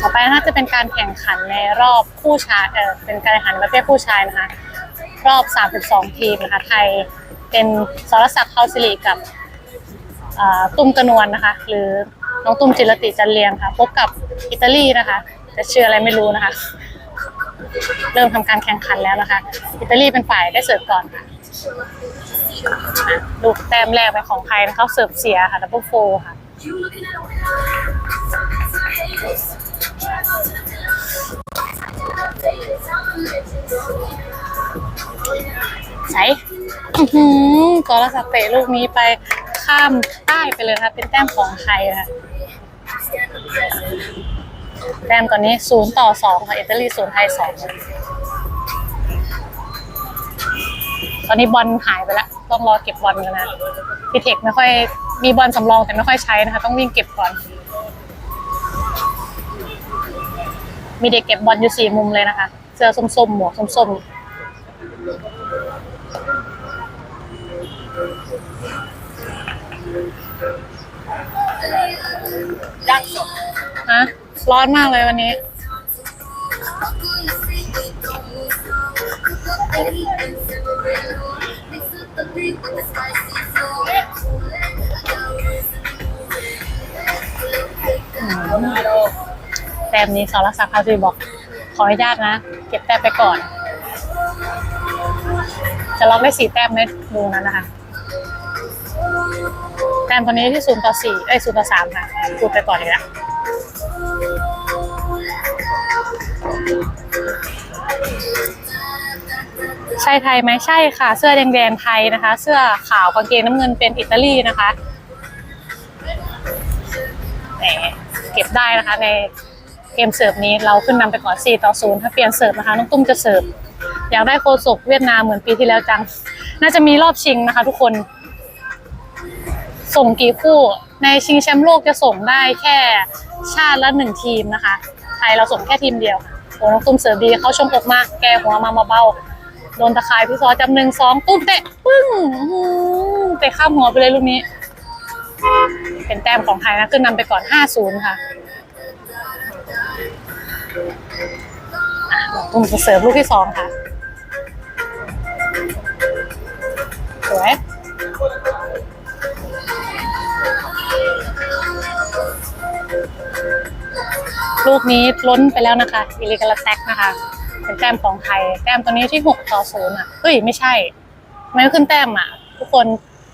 ต่อไปน่าจะเป็นการแข่งขันในรอบผู้ชายเออเป็นการแข่งขันประเภทผู้ชายนะคะ รอบ 32 ทีมนะคะ ไทยเป็นสรศักดิ์เขาสิริกับตุ้มกระนวลนะคะ หรือน้องตุ้มจิรติจันเลียงค่ะ พบกับอิตาลีนะคะแต่ชื่ออะไรไม่รู้นะคะ เริ่มทำการแข่งขันแล้วนะคะ อิตาลีเป็นฝ่ายได้เสิร์ฟก่อนค่ะอะลูกแต้มแรกเป็นของไทยนะคะเสิร์ฟเสียค่ะดับเบิลโฟค่ะ ใส่อื้อหือกอลสเตะลูกนี้ไปข้ามใต้ไปเลยนะคะเป็นแต้มของไทยนะคะแต้มตอนนี้ศูนย์ต่อสองค่ะอิตาลีศูนย์ไทยสองตอนนี้บอลหายไปแล้ว ต้องรอเก็บบอลกันนะพีเทคไม่ค่อยมีบอลสำรองแต่ไม่ค่อยใช้นะคะ ต้องวิ่งเก็บก่อน มีเด็กเก็บบอลอยู่สี่มุมเลยนะคะ เสื้อส้มๆ หมวกส้มๆย่างสดฮะร้อนมากเลยวันนี้ อ แต้มนี้สารศักดิ์เขาจีบอก ขออนุญาตนะ เก็บแต้มไปก่อน จะล็อกได้สี่แต้มไหมดูนั้นนะคะ แต้มตอนนี้ที่ศูนย์ต่อสี่เอ้ยศูนย์ต่อสามค่ะพูดไปก่อนเลยละใช่ไทยไหมใช่ค่ะ เสื้อแดงๆไทยนะคะ เสื้อขาวกางเกงน้ำเงินเป็นอิตาลีนะคะแหมเก็บได้นะคะใน เกมเสิร์ฟนี้เราขึ้นนำไปก่อน4ต่อ0ถ้าเปลี่ยนเสิร์ฟนะคะน้องตุ้มจะเสิร์ฟอยากได้โคศกเวียดนามเหมือนปีที่แล้วจัง น่าจะมีรอบชิงนะคะ ทุกคน ส่งกี่คู่ในชิงแชมป์โลกจะส่งได้แค่ชาติละหนึ่งทีมนะคะ ไทยเราส่งแค่ทีมเดียวค่ะโอ้น้องตุ้มเสิร์ฟดีเขาชมอกมากแกหัวมามาเบาโดนตะข่ายพี่ซอจำหนึ่งสองตุ้มเตะปึ้งเตะข้ามหัวไปเลยลูกนี้ เป็นแต้มของไทยนะขึ้นนำไปก่อน 5-0 ค่ะ ตุ้มจะเสิร์ฟลูกที่สองค่ะ สวย ลูกนี้ล้นไปแล้วนะคะ อิลิกาลาแซกนะคะ เป็นแต้มของไทย แต้มตัวนี้ที่หกต่อศูนย์อะ เฮ้ย ไม่ใช่ไม่ขึ้นแต้มอะ ทุกคน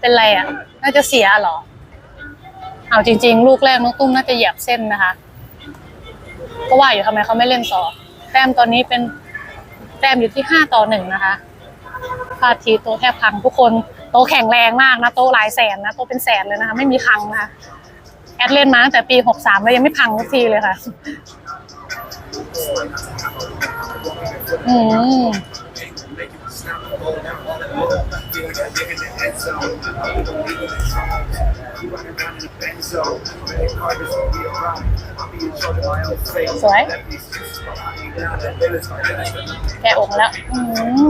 เป็นไรอะ น่าจะเสียหรอ เอาจริง ๆ ลูกแรกน้องตุ้มน่าจะเหยียบเส้นนะคะ ก็ว่าอยู่ทำไมเขาไม่เล่นต่อ แต้มตอนนี้เป็นแต้มอยู่ที่ห้าต่อหนึ่งนะคะพาทีโตแทบพังทุกคนโตแข็งแรงมากนะโตหลายแสนนะโตเป็นแสนเลยนะคะ ไม่มีพังนะคะแอดเล่นมาตั้งแต่ปี63แล้วยังไม่พังสักทีเลยค่ะ อืม สวย แกะอกแล้วอื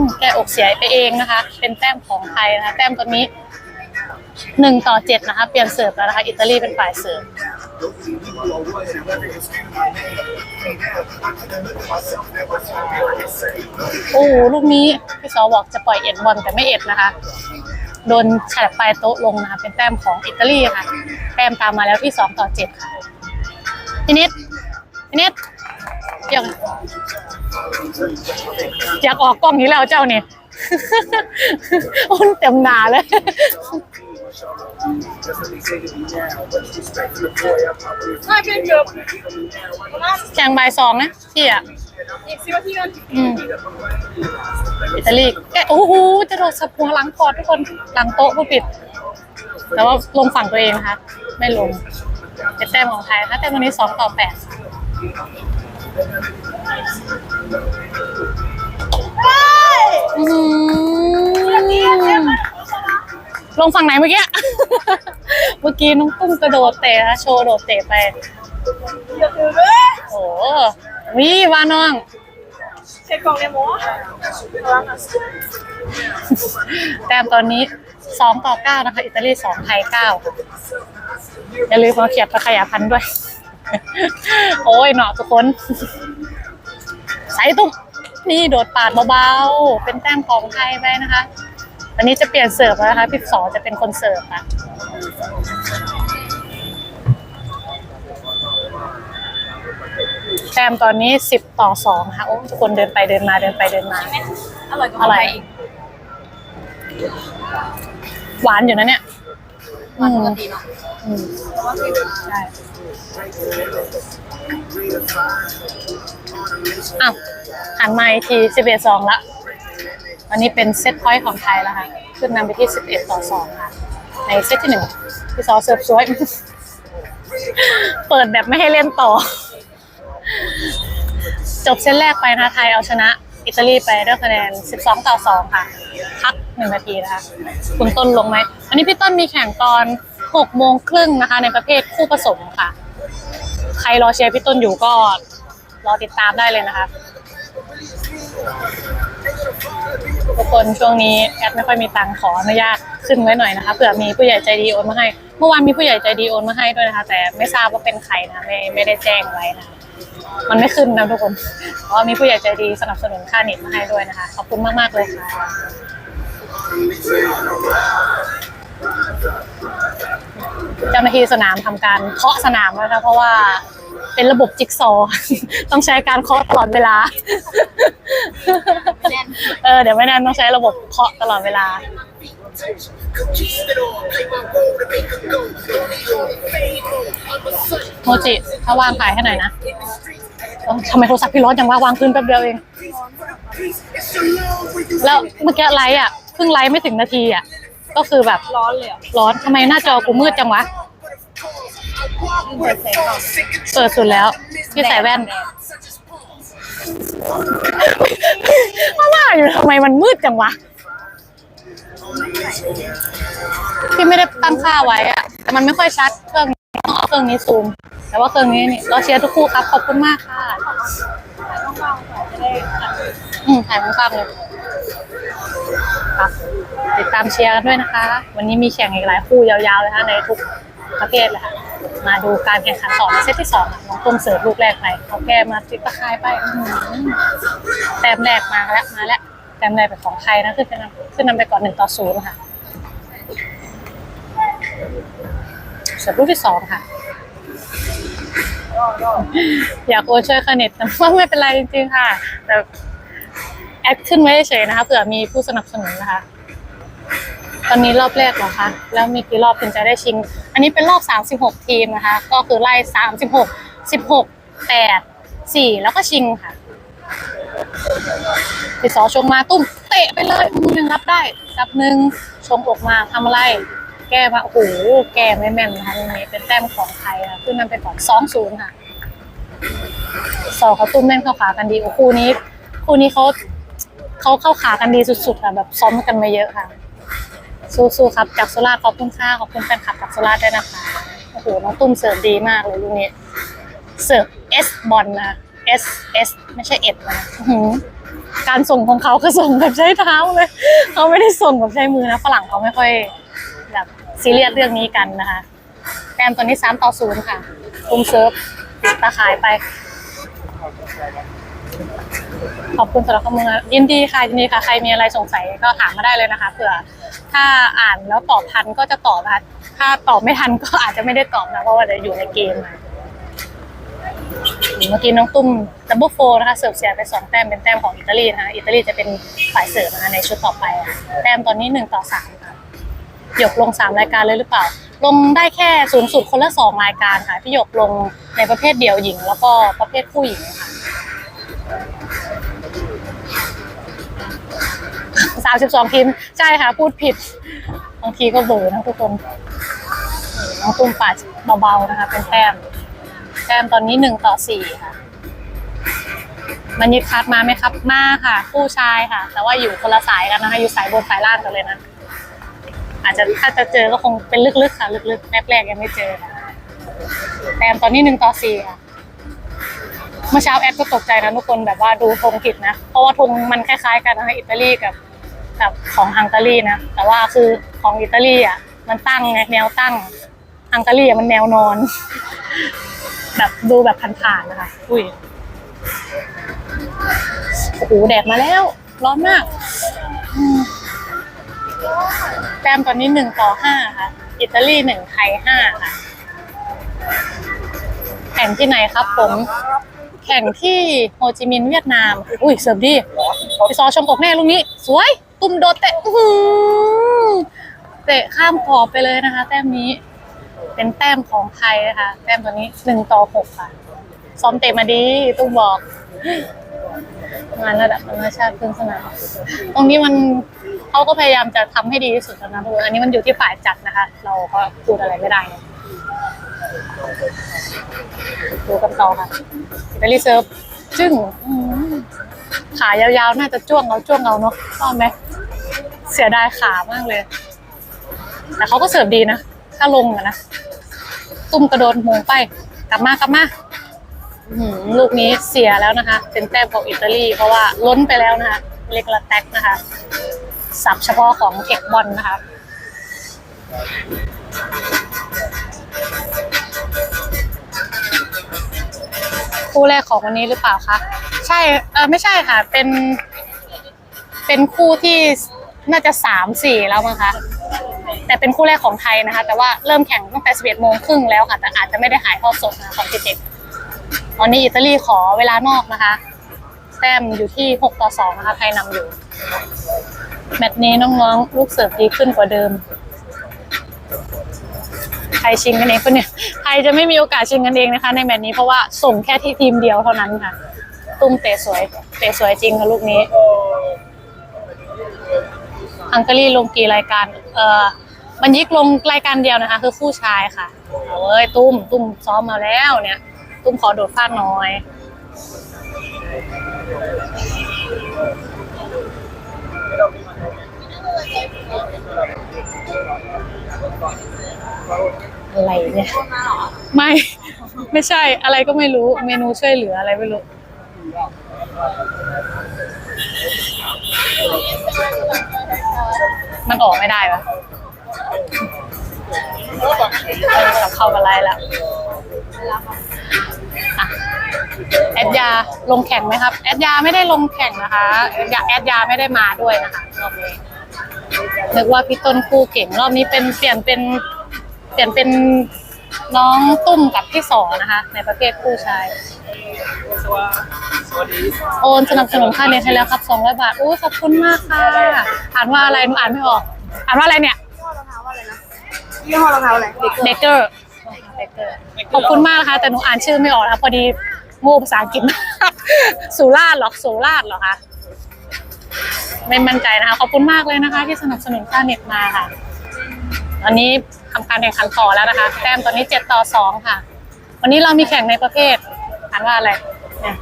มแกะอกเสียไปเองนะคะ เป็นแต้มของไทยนะคะ แต้มตัวนี้หนึ่งต่อเจ็ดนะคะ เปลี่ยนเสิร์ฟแล้วนะคะ อิตาลีเป็นฝ่ายเสิร์ฟ โอ้โหลูกนี้พี่ซอบอกจะปล่อยเอ็ดบอลแต่ไม่เอ็ดนะคะ โดนฉลับปลายโต๊ะลงนะคะ เป็นแต้มของอิตาลีค่ะ แต้มตามมาแล้วที่สองต่อเจ็ดค่ะพี่นิดพี่นิดอยากอยากออกกล้องนี้แล้วเจ้านี่โอนเต็มหนาเลย น่าจะเกือบประมาณแข่งบ่ายสองนะพี่อะอีกสิบนาทีกันอืมอิตาลีแกะโอ้โหจะโดดสับหัวหลังคอร์ดทุกคนหลังโต๊ะผู้ปิด แต่ว่าลงฝั่งตัวเองนะคะไม่ลงเป็นแต้มของไทยนะคะแต้มวันนี้สองต่อแปดอื้อหือ ลงฝั่งไหนเมื่อกี้ เมื่อกี้น้องตุ้มกระโดดเตะนะโชว์โดดเตะไปเกือบถึงเลยโอ้โหวิว่าน้อง เช็คกล่องในหมูแต้มตอนนี้สองต่อเก้านะคะ อิตาลีสองไทยเก้าค่ะอย่าลืมมาเขียบตะขยาพันธุ์ด้วย โอ้ยเนาะทุกคน ใส่ตุ้มนี่โดดปาดเบาๆ เป็นแต้มของไทยไปนะคะ อันนี้จะเปลี่ยนเสิร์ฟแล้วนะคะพี่สอจะเป็นคนเสิร์ฟค่ะแต้มตอนนี้สิบต่อสองค่ะ โอ้ทุกคนเดินไปเดินมาเดินไปเดินมา อร่อยกว่าอะไรไทยอีกหวานอยู่นะเนี่ยมาปกติเนาะอืมแต่ว่าคือใช่อ้าวหันมาอีกทีสิบเอ็ดสองละ วันนี้เป็นเซตพอยต์ของไทยแล้วค่ะ ขึ้นนำไปที่สิบเอ็ดต่อสองค่ะ ในเซตที่หนึ่งพี่ซอเสิร์ฟสวย เปิดแบบไม่ให้เล่นต่อ จบเซตแรกไปนะคะไทยเอาชนะอิตาลีไปด้วยคะแนน 12 ต่อ 2 ค่ะ พักหนึ่งนาทีนะคะ คุณต้นลงไหม อันนี้พี่ต้นมีแข่งตอน 6 โมงครึ่งนะคะ ในประเภทคู่ผสมค่ะ ใครรอเชียร์พี่ต้นอยู่ก็รอติดตามได้เลยนะคะ ทุกคนช่วงนี้แอดไม่ค่อยมีตังค์ขออนุญาตขึ้นไว้หน่อยนะคะเผื่อมีผู้ใหญ่ใจดีโอนมาให้ เมื่อวานมีผู้ใหญ่ใจดีโอนมาให้ด้วยนะคะ แต่ไม่ทราบว่าเป็นใครนะไม่ไม่ได้แจ้งไว้นะคะมันไม่ขึ้นนะทุกคนเพราะมีผู้ใหญ่ใจดีสนับสนุนค่าเน็ตมาให้ด้วยนะคะ ขอบคุณมากๆเลยค่ะ เจ้าหน้าที่สนามทำการเคาะสนามแล้วนะคะเพราะว่าเป็นระบบจิ๊กซอว์ต้องใช้การเคาะตลอดเวลาแน่นเออเดี๋ยวไม่แน่นต้องใช้ระบบเคาะตลอดเวลา โมจิถ้าว่างถ่ายให้หน่อยนะเอ้าทำไมโทรศัพท์พี่ร้อนจังวะวางพื้นแป๊บเดียวเอง แล้วเมื่อกี้ไลฟ์อะเพิ่งไลฟ์ไม่ถึงนาทีอะ ก็คือแบบร้อนเลยอะร้อนทำไมหน้าจอกูมืดจังวะ เปิดแสงก่อนเปิดสุดแล้วพี่ใส่แว่นมาว่าอยู่ทำไมมันมืดจังวะ พี่ไม่ได้ตั้งค่าไว้อะแต่มันไม่ค่อยชัดเครื่องนี้ต้องเอาเครื่องนี้ซูม แต่ว่าเครื่องนี้นี่เราเชียร์ทุกคู่ครับ ขอบคุณมากค่ะอืมถ่ายข้างๆเลยครับ ติดตามเชียร์กันด้วยนะคะ วันนี้มีแข่งอีกหลายคู่ยาวๆเลยค่ะในทุกประเภทเลยค่ะมาดูการแข่งขันต่อในเซตที่สองน้องตุ้มเสิร์ฟลูกแรกไปเขาแก้มาติดตะคายไปแต้มแรกมาแล้วมาแล้วแต้มแรกเป็นของไทยนะขึ้นนำขึ้นนำไปก่อนหนึ่งต่อศูนย์ค่ะเสิร์ฟลูกที่สองค่ะอยากโอช่วยคเน็ตแต่ว่าไม่เป็นไรจริงๆค่ะแต่แอดขึ้นไว้เฉยนะคะเผื่อมีผู้สนับสนุนนะคะ ตอนนี้รอบแรกเหรอคะ แล้วมีกี่รอบถึงจะได้ชิง อันนี้เป็นรอบ 36 ทีมนะคะ ก็คือไล่36 16 8 4 แล้วก็ชิงค่ะติดสอชงมาตุ้มเตะไปเลยมือยังรับได้จับหนึ่งชงออกมาทำอะไร แก้มาโอ้โหแก้ไม่แม่นนะคะตรงนี้เป็นแต้มของไทยค่ะขึ้นนำไปก่อน2-0ค่ะสองเขาตุ้มแม่นเข้าขากันดีโอ้คู่นี้ คู่นี้เขาเขาเข้าขากันดีสุดๆค่ะแบบซ้อมกันมาเยอะค่ะ สู้ๆครับจากสุราขอบคุณค่ะขอบคุณแฟนคลับจากสุราด้วยนะคะโอ้โหน้องตุ้มเสิร์ฟดีมากเลยลูกนี้เสิร์ฟเอสบอลนะเอสเอสไม่ใช่เอ็ดนะการส่งของเขาคือส่งแบบใช้เท้าเลยเขาไม่ได้ส่งแบบใช้มือนะฝรั่งเขาไม่ค่อยแบบซีเรียสเรื่องนี้กันนะคะแต้มตัวนี้สามต่อศูนย์ค่ะตุ้มเซิร์ฟติดตาข่ายไป ขอบคุณสำหรับข้อมูลนะยินดีค่ะยินดีค่ะ ใครมีอะไรสงสัยก็ถามมาได้เลยนะคะเผื่อถ้าอ่านแล้วตอบทันก็จะตอบนะคะถ้าตอบไม่ทันก็อาจจะไม่ได้ตอบนะเพราะว่าเดี๋ยวอยู่ในเกมนะเมื่อกี้น้องตุ้มดับเบิลโฟนะคะเสิร์ฟเสียไปสองแต้มเป็นแต้มของอิตาลีนะคะอิตาลีจะเป็นฝ่ายเสิร์ฟนะคะในชุดต่อไปอะแต้มตอนนี้หนึ่งต่อสามค่ะหยกลงสามรายการเลยหรือเปล่า ลงได้แค่สูงสุดคนละสองรายการค่ะพี่หยกลงในประเภทเดี่ยวหญิง แล้วก็ประเภทคู่หญิงค่ะ สามสิบสองทีมใช่ค่ะ พูดผิดบางทีก็เบอร์นะทุกคนน้องตุ้มปัดเบาๆนะคะ เป็นแต้มแต้มตอนนี้หนึ่งต่อสี่ค่ะ มันยึดคัดมาไหมครับมาค่ะ ผู้ชายค่ะ แต่ว่าอยู่คนละสายกันนะคะ อยู่สายบนสายล่างกันเลยนะ อาจจะถ้าจะเจอก็คงเป็นลึกๆค่ะ ลึกๆแรกๆยังไม่เจอค่ะแต้มตอนนี้หนึ่งต่อสี่ค่ะ เมื่อเช้าแอดก็ตกใจนะทุกคนแบบว่าดูธงผิดนะ เพราะว่าธงมันคล้ายๆกันนะคะอิตาลีกับกับของฮังการีนะ แต่ว่าคือของอิตาลีอะมันตั้งไงแนวตั้งฮังการีอะมันแนวนอน แบบดูแบบผ่านๆนะคะ อุ้ยโอ้โหแดดมาแล้ว ร้อนมากแต้มตอนนี้หนึ่งต่อห้าค่ะ อิตาลีหนึ่งไทยห้าค่ะ แข่งที่ไหนครับผม แข่งที่โฮจิมินห์เวียดนาม อุ้ยเสร์ฟดีพี่ซอชมอกแน่ลูกนี้ สวย ตุ้มโดดเตะอือหือเตะข้ามขอบไปเลยนะคะ แต้มนี้ เป็นแต้มของไทยนะคะ แต้มตัวนี้หนึ่งต่อหกค่ะ ซ้อมเตะมาดี ตุ้มบอก งานระดับนานาชาติขึ้นสนามตรงนี้มันเขาก็พยายามจะทำให้ดีที่สุดแล้วนะทุกคนอันนี้มันอยู่ที่ฝ่ายจัดนะคะ เราก็พูดอะไรไม่ได้ ดูกันต่อค่ะอิตาลีเซิร์ฟจึ้งอืมขายาวๆ น่าจะจ้วงเอาจ้วงเอาเนาะชอบไหม เสียดายขามากเลย แต่เขาก็เสิร์ฟดีนะ ถ้าลงอะนะ ตุ้มกระโดดมงไป กลับมากลับมาอื้อหือลูกนี้เสียแล้วนะคะ เป็นแต้มของอิตาลี เพราะว่าล้นไปแล้วนะคะ เล็กละแตกนะคะ สับเฉพาะของเทคบอลนะคะ คู่แรกของวันนี้หรือเปล่าคะใช่เออไม่ใช่ค่ะ เป็น เป็นคู่ที่น่าจะสามสี่แล้วมั้งคะแต่เป็นคู่แรกของไทยนะคะ แต่ว่าเริ่มแข่งตั้งแต่11โมงครึ่งแล้วค่ะ แต่อาจจะไม่ได้หายทอดสดนะของ11ตอนนี้อิตาลีขอเวลานอกนะคะแต้มอยู่ที่6ต่อ2นะคะไทยนำอยู่ แมตช์นี้น้องๆ ลูกเสิร์ฟดีขึ้นกว่าเดิม ไทยชิงกันเองคนเนี่ยไทยจะไม่มีโอกาสชิงกันเองนะคะ ในแมตช์นี้เพราะว่าส่งแค่ที่ทีมเดียวเท่านั้นค่ะ ตุ้มเตะสวยเตะสวยจริงค่ะลูกนี้ฮังการีลงกี่รายการ เอ่อมันยิกลงรายการเดียวนะคะ คือคู่ชายค่ะโอ้ยตุ้มตุ้มซ้อมมาแล้วเนี่ย ตุ้มขอโดดฟาดหน่อย อะไรเนี่ย ไม่ ไม่ใช่อะไรก็ไม่รู้ เมนูช่วยเหลืออะไรไม่รู้มันออกไม่ได้ปะเออกลับเข้ามาไล่แล้วอะแอดยาลงแข่งไหมครับ แอดยาไม่ได้ลงแข่งนะคะแอดยาแอดยาไม่ได้มาด้วยนะคะรอบนี้นึกว่าพี่ต้นคู่เก่งรอบนี้เป็นเปลี่ยนเป็น เปลี่ยนเป็นน้องตุ้มกับพี่สอนะคะ ในประเภทคู่ชายโอนสนับสนุนค่าเรียนให้แล้วครับสองร้อยบาทอู้ขอบคุณมากค่ะ อ่านว่าอะไรหนูอ่านไม่ออก อ่านว่าอะไรเนี่ยยี่ห้อรองเท้าอะไรเด็กเดเกอร์เดเกอร์ขอบคุณมากนะคะแต่หนูอ่านชื่อไม่ออกนะคะพอดีโง่ภาษาอังกฤษมากสุราษฎร์เหรอสุราษฎร์เหรอคะไม่มั่นใจนะคะ ขอบคุณมากเลยนะคะ ที่สนับสนุนค่าเน็ตมาค่ะตอนนี้ ทำการแข่งขันต่อแล้วนะคะ แต้มตอนนี้เจ็ดต่อสองค่ะ วันนี้เรามีแข่งในประเภทอ่านว่าอะไรเนี่ย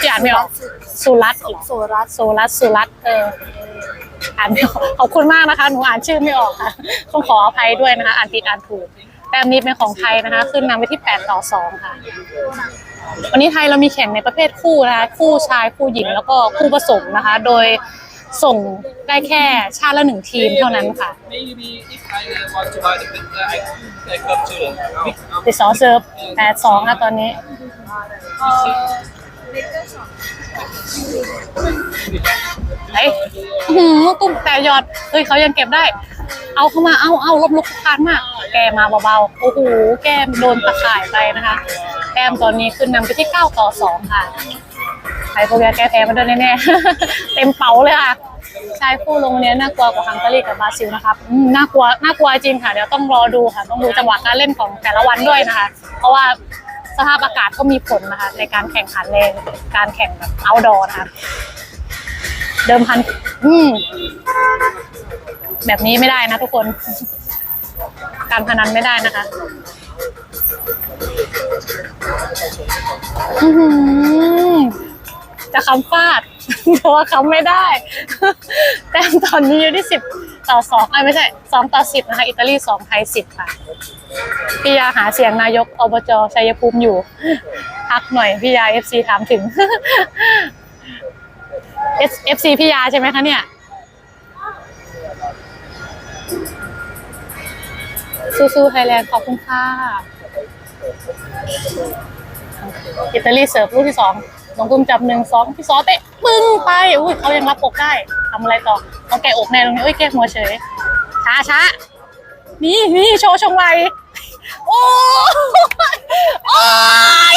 ที่อ่านไม่ออกสุรัตน์เหรอโซรัสโซรัสสุรัตน์เอออ่านไม่ออกขอบคุณมากนะคะ หนูอ่านชื่อไม่ออกค่ะต้องขออภัยด้วยนะคะ อ่านผิดอ่านถูกแต้มนี้เป็นของไทยนะคะ ขึ้นนำไปที่ 8 ต่อ 2 ค่ะ วันนี้ไทยเรามีแข่งในประเภทคู่นะคะ คู่ชายคู่หญิงแล้วก็คู่ผสมนะคะ โดย ส่งได้แค่ชาติละหนึ่งทีมเท่านั้นค่ะ Maybe if I uh, want to buy the pizza, I I come to them. ติดสองเซิร์ฟแปดสองค่ะตอนนี้เฮ้ยอื้อหือตุ้มแต่หยอด เฮ้ยเขายังเก็บได้ เอาเข้ามา เอาเอาลบลุกคานมาก แกมาเบาๆ โอ้โห แก้มโดนตะข่ายไปนะคะ แก้มตอนนี้ขึ้นนำไปที่ 9 ต่อ 2 ค่ะ ไทยโปรแกแก้แพ้มาด้วยแน่ๆ เต็มเป๋าเลยค่ะ ชายคู่ลงเนี้ยน่ากลัวกว่าฮังการีกับบราซิลนะครับอืมน่ากลัวน่ากลัวจริงค่ะ เดี๋ยวต้องรอดูค่ะ ต้องดูจังหวะการเล่นของแต่ละวันด้วยนะคะ เพราะว่าสภาพอากาศก็มีผลนะคะ ในการแข่งขันในการแข่งแบบเอาดอร์นะคะ เดิมพัน อืม แบบนี้ไม่ได้นะทุกคน การพนันไม่ได้นะคะอือหือะคำฟาดแต่ว่าคำไม่ได้ แต้มตอนนี้อยู่ที่สิบต่อสองไม่ใช่สองต่อสิบนะคะ อิตาลีสองไทยสิบค่ะ พี่ยาหาเสียงนายกอบจชัยภูมิอยู่ พักหน่อยพี่ยาเอฟซีถามถึงเอฟซีพี่ยาใช่ไหมคะเนี่ย สู้ๆไทยแลนด์ขอบคุณค่ะอิตาลีเสิร์ฟลูกที่สอง น้องตุ้มจับหนึ่งสองพี่ซอเตะปึ้งไปอุ้ยเขายังรับอกได้ทำอะไรต่อเอาแกะอกแน่ตรงนี้อุ้ยแกะหัวเฉยช้าช้านี่นี่โชว์ชงไวโอ้ยโอ้ย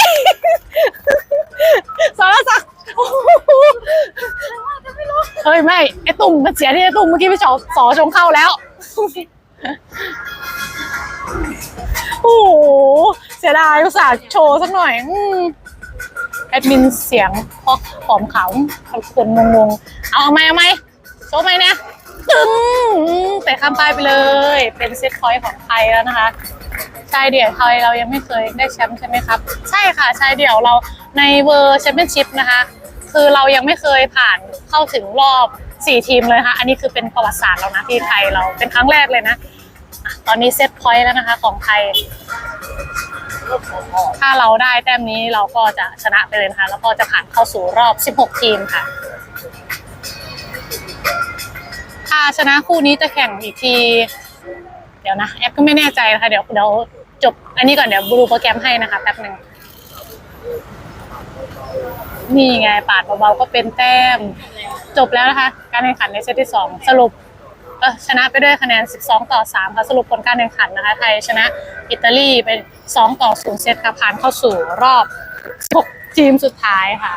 สารสักโอ้โหเฮ้ยไม่ไอตุ่มมันเสียที่ไอตุ่มเมื่อกี้พี่ชอสอชงเข้าแล้วโอ้โหเสียดายอุตส่าห์โชว์สักหน่อยอื แอดมินเสียงพอกหอมขาวคนงงๆ เอาไหมเอาไหมโชว์ไหมเนี่ยตึ้งแต่ข้ามป้ายไปเลย เป็นเซตพอยต์ของไทยแล้วนะคะชายเดี่ยวไทยเรายังไม่เคยได้แชมป์ใช่ไหมครับ ใช่ค่ะชายเดี่ยวเราในเวอร์แชมเปี้ยนชิพนะคะ คือเรายังไม่เคยผ่านเข้าถึงรอบ 4 ทีมเลยนะคะอันนี้คือเป็นประวัติศาสตร์เรานะที่ไทยเราเป็นครั้งแรกเลยนะ ตอนนี้เซตพอยต์แล้วนะคะของไทย ถ้าเราได้แต้มนี้เราก็จะชนะไปเลยนะคะ แล้วก็จะผ่านเข้าสู่รอบ 16 ทีมค่ะ ถ้าชนะคู่นี้จะแข่งอีกที เดี๋ยวนะ แอปก็ไม่แน่ใจนะคะเดี๋ยวเดี๋ยวจบ อันนี้ก่อนเดี๋ยวดูโปรแกรมให้นะคะแป๊บหนึ่งนี่ไงปาดเบาๆก็เป็นแต้ม จบแล้วนะคะ การแข่งขันในเซตที่2สรุป เออชนะไปด้วยคะแนน 12 ต่อ 3 ค่ะสรุปผลการแข่งขันนะคะ ไทยชนะอิตาลีเป็น 2 ต่อ 0 เซตค่ะผ่านเข้าสู่รอบ 16 ทีมสุดท้ายค่ะ